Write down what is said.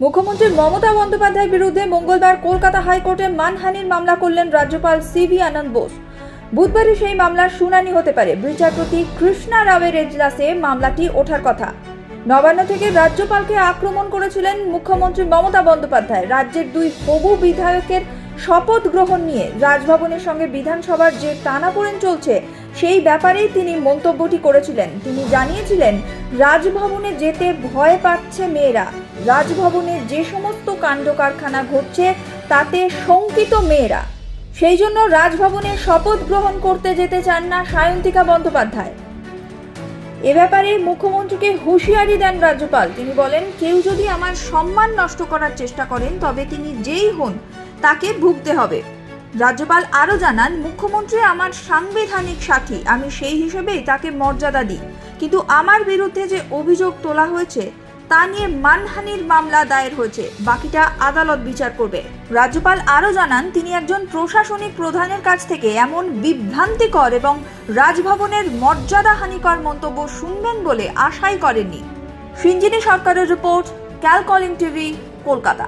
মুখ্যমন্ত্রী মমতা বন্দ্যোপাধ্যায়ের বিরুদ্ধে মঙ্গলবার কলকাতা হাইকোর্টে মানহানির মামলা করলেন রাজ্যপাল সিভি আনন্দ বোস। বুধবারই সেই মামলার শুনানি হতে পারে। বিচারপতি কৃষ্ণা রাওয়ের এজলাসে মামলাটি ওঠার কথা। নবান্ন থেকে রাজ্যপালকে আক্রমণ করেছিলেন মুখ্যমন্ত্রী মমতা বন্দ্যোপাধ্যায়। রাজ্যের দুই হবু বিধায়কের শপথ গ্রহণ নিয়ে রাজভবনের সঙ্গে বিধানসভার যে টানাপোড়েন চলছে, সেই ব্যাপারেই তিনি মন্তব্যটি করেছিলেন। তিনি জানিয়েছিলেন, রাজভবনে যেতে ভয় পাচ্ছে মেয়েরা। রাজভবনে যে সমস্ত কাণ্ড কারখানা ঘটছে, তাতে শঙ্কিত মেয়েরা। সেই জন্য রাজভবনে শপথ গ্রহণ করতে যেতে চান না সায়ন্তিকা বন্দ্যোপাধ্যায়। এ ব্যাপারে মুখ্যমন্ত্রীকে হুঁশিয়ারি দেন রাজ্যপাল। তিনি বলেন, কেউ যদি আমার সম্মান নষ্ট করার চেষ্টা করেন, তবে তিনি যেই হন তাকে ভুগতে হবে। রাজ্যপাল আরও জানান, মুখ্যমন্ত্রী আমার সাংবিধানিক সাথী, আমি সেই হিসেবেই তাকে মর্যাদা দিই। কিন্তু আমার বিরুদ্ধে যে অভিযোগ তোলা হয়েছে, তা নিয়ে মানহানির মামলা দায়ের হয়েছে। বাকিটা আদালত বিচার করবে। রাজ্যপাল আরও জানান, তিনি একজন প্রশাসনিক প্রধানের কাছ থেকে এমন বিভ্রান্তিকর এবং রাজভবনের মর্যাদাহানিকর মন্তব্য শুনবেন বলে আশাই করেননি। সিঞ্জিনী সরকারের রিপোর্ট, ক্যালকলিং টিভি, কলকাতা।